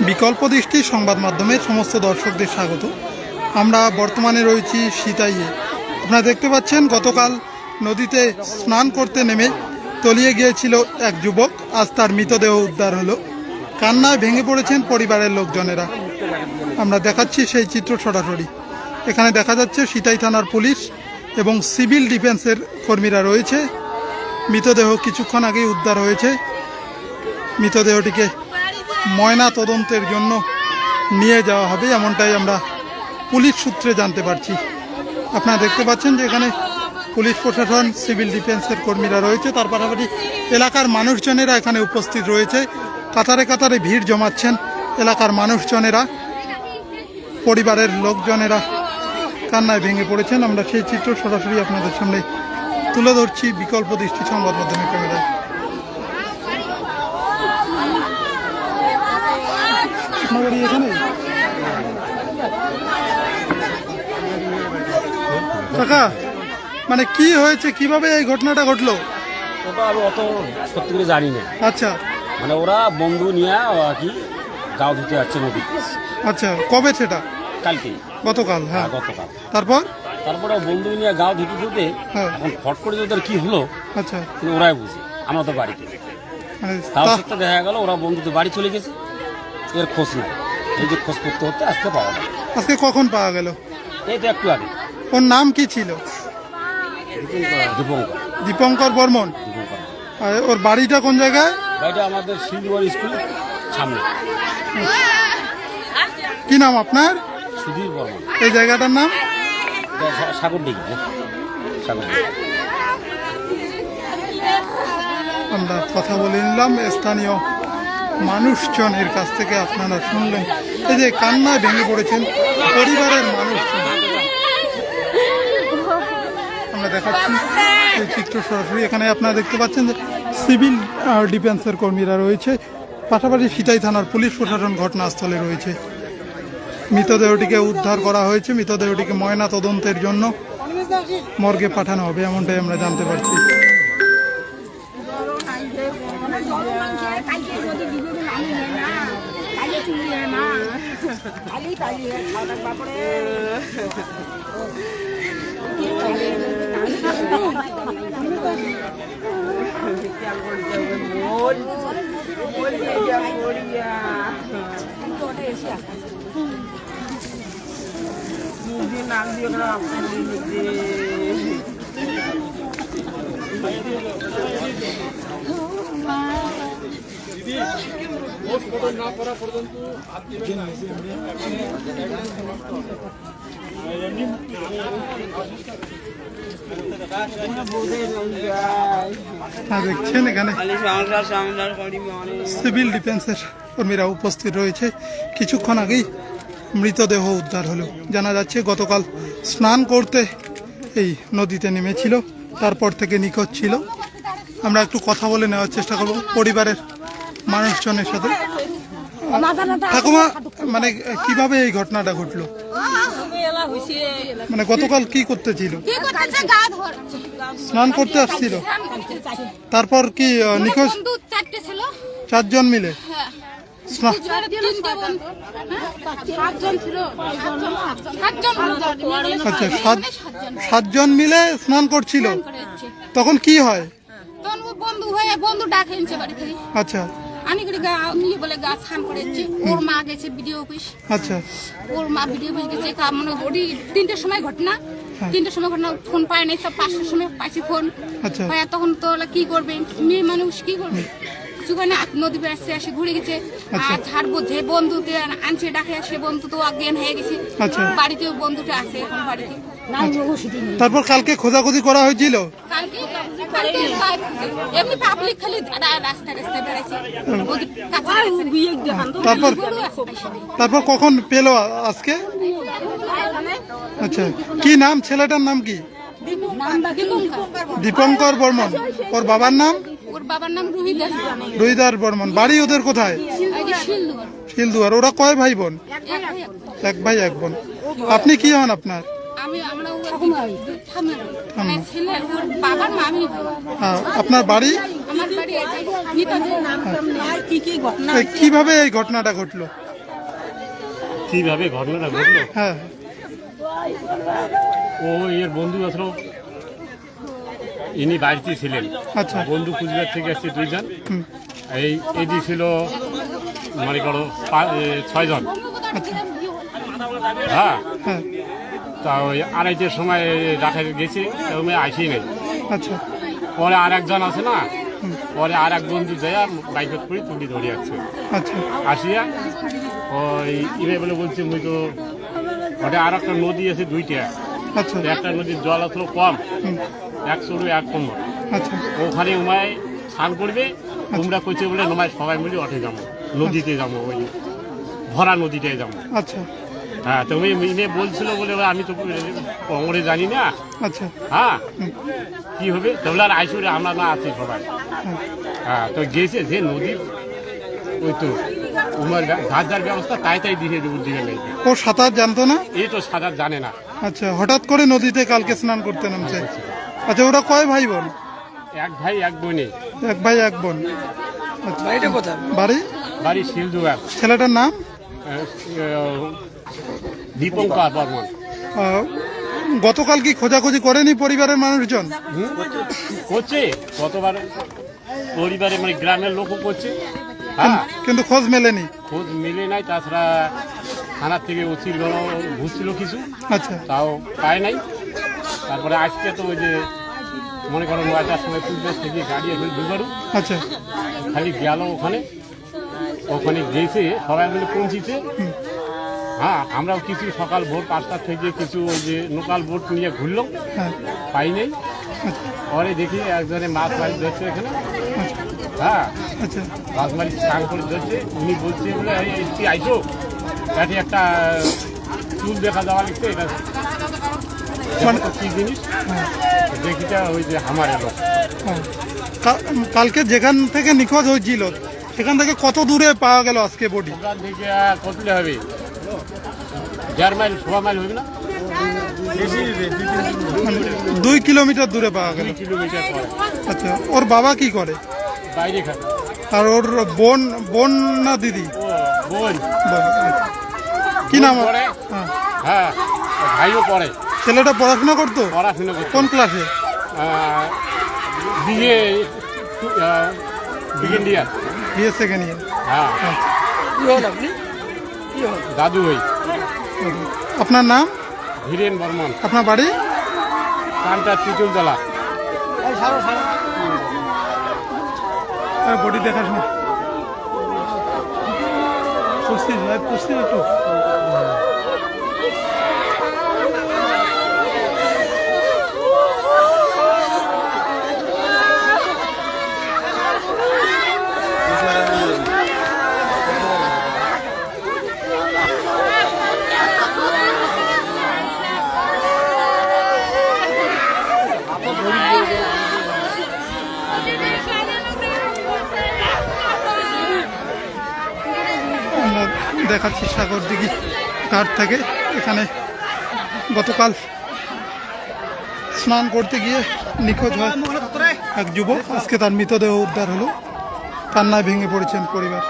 বিকল্প দৃষ্টি সংবাদ মাধ্যমে সমস্ত দর্শকদের স্বাগত। আমরা বর্তমানে রয়েছি সীতাইয়ে। আপনারা দেখতে পাচ্ছেন, গতকাল নদীতে স্নান করতে নেমে তলিয়ে গিয়েছিল এক যুবক। আজ তার মৃতদেহ উদ্ধার হলো। কান্নায় ভেঙে পড়েছেন পরিবারের লোকজনেরা। আমরা দেখাচ্ছি সেই চিত্র সরাসরি। এখানে দেখা যাচ্ছে, সিতাই থানার পুলিশ এবং সিভিল ডিফেন্সের কর্মীরা রয়েছে। মৃতদেহ কিছুক্ষণ আগেই উদ্ধার হয়েছে। মৃতদেহটিকে ময়না তদন্তের জন্য নিয়ে যাওয়া হবে, এমনটাই আমরা পুলিশ সূত্রে জানতে পারছি। আপনারা দেখতে পাচ্ছেন যে এখানে পুলিশ প্রশাসন, সিভিল ডিফেন্সের কর্মীরা রয়েছে। তার পাশাপাশি এলাকার মানুষজনেরা এখানে উপস্থিত রয়েছে। কাতারে কাতারে ভিড় জমাচ্ছেন এলাকার মানুষজনেরা। পরিবারের লোকজনেরা কান্নায় ভেঙে পড়েছেন। আমরা সেই চিত্র সরাসরি আপনাদের সামনে তুলে ধরছি বিকল্প দৃষ্টি সংবাদ মাধ্যমে ক্যামেরায়। আপনার বাড়ি এখানে? কাকা মানে কি হয়েছে? কীভাবে এই ঘটনাটা ঘটলো? ওটা আমি অত সত্যি করে জানি না। আচ্ছা। মানে ওরা বন্ধু নিয়ে আর কি গাও ধুতে যাচ্ছে নদীতে। আচ্ছা কবে সেটা? কালকে। গতকাল হ্যাঁ। গতকাল। তারপর? তারপরে বন্ধু নিয়ে গাও ধুতে ধুতে হ্যাঁ। এখন ফট করে ওদের কি হলো আচ্ছা। ওরাই বুঝে। আমরা তো বাড়িতে। মানে তাও দেখা গেল ওরা বন্ধুদের বাড়ি চলে গেছে। এর খোঁজ নাই। এই যে খোঁজ করতে হতে আজকে পাওয়া যায় আজকে কখন পাওয়া গেল? এই তো একটু আগে। ওর নাম কি ছিল? দীপঙ্কর। দীপঙ্কর বর্মন। দীপঙ্কর। আর ওর বাড়িটা কোন জায়গায়? বাড়িটা আমাদের শিলগড় স্কুল সামনে। কি নাম আপনার? সুধীর বর্মন। এই জায়গাটার নাম? সাগর ডিগি সাগর আমরা কথা বলে নিলাম। স্থানীয় মানুষজনের কাছ থেকে আপনারা শুনলেন। এই যে কান্নায় ভেঙে পড়েছেন পরিবারের মানুষজন। আমরা দেখাচ্ছি এই চিত্র সরাসরি। এখানে আপনারা দেখতে পাচ্ছেন যে সিভিল ডিফেন্সের কর্মীরা রয়েছে। পাশাপাশি সিতাই থানার পুলিশ প্রশাসন ঘটনাস্থলে রয়েছে। মৃতদেহটিকে উদ্ধার করা হয়েছে। মৃতদেহটিকে ময়না তদন্তের জন্য মর্গে পাঠানো হবে, এমনটাই আমরা জানতে পারছি। 달리해나 달리 달리 가는 바보래 মুদি নাক দিয়ে গেলাম মুদি মুদি হ্যাঁ দেখছেন এখানে সিভিল ডিফেন্সের কর্মীরা উপস্থিত রয়েছে। কিছুক্ষণ আগেই মৃতদেহ উদ্ধার হলো। জানা যাচ্ছে গতকাল স্নান করতে এই নদীতে নেমেছিল, তারপর থেকে নিখোঁজ ছিল। আমরা একটু কথা বলে নেওয়ার চেষ্টা করব। পরিবারের মানুষজনের সাথে? ঠাকুমা মানে কীভাবে এই ঘটনাটা ঘটলো? মানে গতকাল কি করতে ছিল? কি করতেছে গা ধরছে স্নান করতে আসছিল? তারপর কি নিখোঁজ? চারজন মিলে? আচ্ছা সাত সাতজন মিলে স্নান করছিল? তখন কি হয়? বন্ধু হয়ে বন্ধু ডাকে আচ্ছা। আমি করে গা নিয়ে বলে গা স্নান করেছি। ওর মা গেছে বিডিও অফিস আচ্ছা। ওর মা ভিডিও অফিস গেছে। কা- মানে ওটি তিনটের সময় ঘটনা। হ্যাঁ। তিনটের সময় ঘটনা ফোন পায় নাই সব পাঁচটার সময় পাইছি ফোন আচ্ছা। তখন তো কি করবে? মেয়ে মানুষ কি করবে? কিছুখানে নদী আসে ঘুরে গেছে। আচ্ছা। আর ঝাড়বো যে বন্ধুকে আনছে ডাকে সে বন্ধু তো হয়ে গেছে। আচ্ছা। বাড়িতেও বন্ধুটা আছে এখন বাড়িতে। তারপর কালকে খোঁজাখুঁজি করা হয়েছিল? কালকে এমনি পাবলিক খালি রাস্তা রাস্তায়। তারপর। তারপর কখন পেল আজকে? আচ্ছা। কি নাম? ছেলেটার নাম কি? দীপঙ্কর। দীপঙ্কর বর্মন। ওর বাবার নাম? ওর বাবার নাম রুহিত দাস রুইদার বর্মন। বাড়ি ওদের কোথায়? শিলদুয়ার। শিলদুয়ার। ওরা কয় ভাই বোন? এক ভাই এক বোন। আপনি কি হন আপনার? মানে আহ, আপনার বাড়ি? কীভাবে এই ঘটনাটা ঘটলো? কীভাবে ঘটনাটা ঘটলো? হ্যাঁ। ও এর বন্ধু আসলো। ইনি বাড়িতে ছিলেন। আচ্ছা। বন্ধু কুচবিহার থেকে এসছে দুইজন। এই এটি ছিল মনে করো ছয়জন। আচ্ছা। হ্যাঁ। হ্যাঁ। তা ওই আড়াইটের সময় রাখা গেছে ওমে আসি নাই। আচ্ছা। পরে আর একজন আছে না পরে আর এক বন্ধু যায় বাইকের করে তুলি ধরে যাচ্ছে আচ্ছা। আসিয়া ওই ইরে বলে বলছে মুই তো ওটা আর একটা নদী আছে দুইটা। আচ্ছা। একটা নদীর জল আসলো কম। হুম, এক সরু এক কোমর আচ্ছা। ওখানে উমায় স্নান করবে তোমরা কইছে বলে নমায় সবাই মিলে ওঠে যাব নদীতে যাব ওই ভরা নদীতে যাব। আচ্ছা। হ্যাঁ তুমি মেয়ে বলছিল বলে আমি তো কোমরে জানি না। আচ্ছা। হ্যাঁ কি হবে? তাহলে আর আইসুরে আমরা না আছি সবাই। হ্যাঁ, হ্যাঁ তো গেছে যে নদীর ওই তো উমার যার ব্যবস্থা তাই তাই দিয়ে দেবো দিকে নেই। ও সাঁতার জানতো না? এই তো সাঁতার জানে না। আচ্ছা হঠাৎ করে নদীতে কালকে স্নান করতে নামছে। আচ্ছা ওরা কয় ভাই বোন এক ভাই এক বোনে এক ভাই এক বোন। আচ্ছা। বাড়িটা কোথায়? বাড়ি? বাড়ি শিলদুয়ার ছেলেটার নাম? দীপঙ্কর বর্মন। গতকাল কি খোঁজাখুঁজি করেনি পরিবারের মানুষজন? করছে। কতবার পরিবারে মানে গ্রামের লোকও করছে। হ্যাঁ। কিন্তু খোঁজ মেলেনি? খোঁজ মেলে নাই তাছাড়া থানার থেকে উচিত ঘুরছিল কিছু। আচ্ছা। তাও পায় নাই। তারপরে আজকে তো ওই যে মনে করো নয়টার সময় পূর্বেশ থেকে গাড়ি এসে দুবারও আচ্ছা। খালি গেল ওখানে। ওখানে গেছে সবাই মিলে পৌঁছিছে। হ্যাঁ আমরাও কিছু সকাল ভোর পাঁচটা থেকে কিছু ওই যে লোকাল বোট নিয়ে ঘুরলাম। হ্যাঁ। পাই নাই। আচ্ছা। পরে দেখি একজনে মাছ মারি ধরছে এখানে। হ্যাঁ। আচ্ছা। মাছ মারি স্নান করে ধরছে। উনি বলছে বলে আইসো একটা চুল দেখা যাওয়া লিখছে এটা মানে- কি জিনিস? হ্যাঁ, দেখিটা ওই যে আমার এলো হ্যাঁ। কালকে যেখান থেকে নিখোঁজ হয়েছিল সেখান থেকে কত দূরে পাওয়া গেল আজকে বডি? ওখান থেকে আর হবে? দেড় মাইল সোয়া মাইল হবে না? দুই কিলোমিটার। দূরে পাওয়া গেল। আচ্ছা ওর বাবা কি করে? বাইরে আর ওর বোন বোন না দিদি? বোন। আচ্ছা। কি নাম হ্যাঁ। হ্যাঁ ভাইও পড়ে। ছেলেটা পড়াশোনা করতো? পড়াশুনো করছে কোন ক্লাসে বিয়ে বিগেন ইয়ার বিএস সেকেন্ড ইয়ার হ্যাঁ কি হল আপনি কি হল দাদু ওই। আপনার নাম? ধীরেন বর্মন। আপনার বাড়ি? কানটা তিতুলতলা বডি দেখাস না। পঁচিশ লাইভ পঁচিশ একটু আমরা দেখাচ্ছি সাগর দিঘি ঘাট থেকে। এখানে গতকাল স্নান করতে গিয়ে নিখোঁজ হয় এক যুবক। আজকে তার মৃতদেহ উদ্ধার হলো। কান্নায় ভেঙে পড়েছেন পরিবার।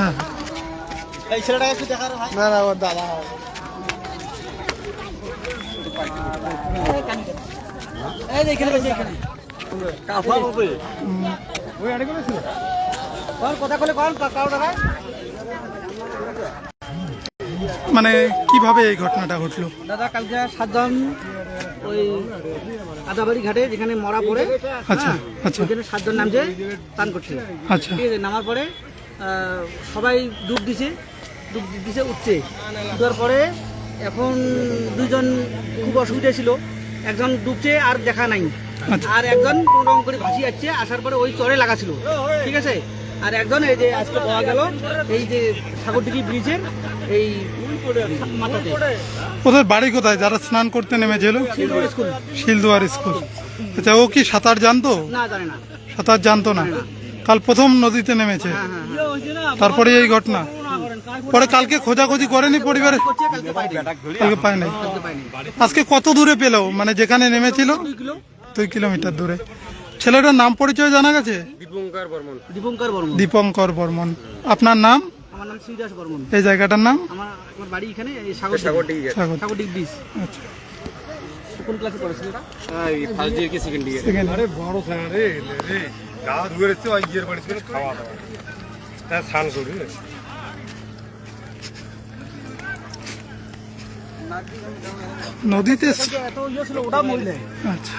হ্যাঁ। এই ছেলেটাকে একটু দেখার ভাই। না না ওর দাদা। এই যে এখানে এখানে। কাফা ওই আড়ে কোন কথা কলে কোন ভাই। মানে কীভাবে এই ঘটনাটা ঘটলো? দাদা কালকে সাতজন ওই আদাবাড়ি ঘাটে যেখানে মরা পড়ে আচ্ছা, হ্যাঁ, আচ্ছা। ওইখানে সাতজন নামছে স্নান করছে আচ্ছা। ঠিক আছে নামার পরে সবাই ডুব দিছে ডুব দিছে উঠছে। উঠার পরে এখন দুজন খুব অসুবিধা ছিল। একজন ডুবছে আর দেখা নাই। আচ্ছা। আর একজন রকম করে ভাসি যাচ্ছে আসার পরে ওই চরে লাগা ছিল। ঠিক আছে? আর একজন এই যে আজকে পাওয়া গেল এই যে সাগরডিগি ব্রিজের এই মাথাতে ওদের বাড়ি কোথায়? যারা স্নান করতে নেমেছিল শিলদুয়ার স্কুল। আচ্ছা ও কি সাঁতার জানতো? না জানে না। সাঁতার জানতো না। কাল প্রথম নদীতে নেমেছে। হ্যাঁ হ্যাঁ হ্যাঁ। তারপরে এই ঘটনা। পরে কালকে খোঁজাখুঁজি করেনি পরিবারে? কালকে পায় নাই। আজকে কত দূরে পেল? মানে যেখানে নেমেছিল? দুই দুই কিলোমিটার দূরে। ছেলেটার নাম পরিচয় জানা গেছে? দীপঙ্কর বর্মন। দীপঙ্কর বর্মন। আপনার নাম? আমার নাম শ্রীদাস বর্মন। এই জায়গাটার নাম? আমার আমার বাড়ি এখানে এই সাগর সাগরডিগি সাগর সাগরডিগি ব্রিজ আচ্ছা। কোন ক্লাসে পড়েছিল এটা সেকেন্ড আরে বড় স্যার রে রে। গা ধুয়ে এসছে ওই ইয়ার বাড়ি থেকে খাওয়া দাওয়া। তা স্নান করি নদীতে ইয়ে আচ্ছা।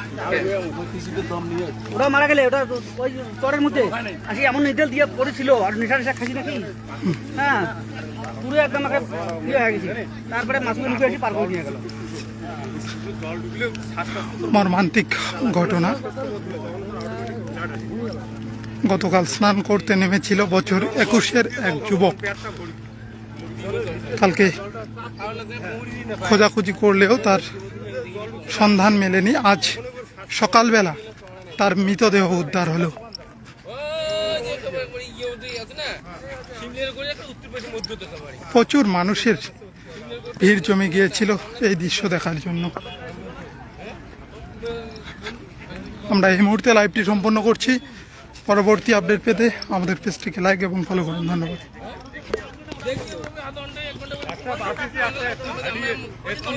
ওটা মারা গেলে ওটা ওই চরের মধ্যে। আসি এমন নেটেল দিয়ে পড়েছিল আর নেশা নেশা খাসি নাকি? হ্যাঁ। পুরো একদম আমাকে ইয়ে হয়ে গেছে। তারপরে মাছগুলো নিচে এসে পার করে নিয়ে গেল। মর্মান্তিক ঘটনা। গতকাল স্নান করতে নেমেছিল বছর একুশের এক যুবক। কালকে খোঁজাখুঁজি করলেও তার সন্ধান মেলেনি। আজ সকালবেলা তার মৃতদেহ উদ্ধার হলো। প্রচুর মানুষের ভিড় জমে গিয়েছিল এই দৃশ্য দেখার জন্য। আমরা এই মুহূর্তে লাইভটি সম্পন্ন করছি। পরবর্তী আপডেট পেতে আমাদের পেজটিকে লাইক এবং ফলো করুন। ধন্যবাদ। একটা বাসিতে একটা একটু দাঁড়িয়ে একটু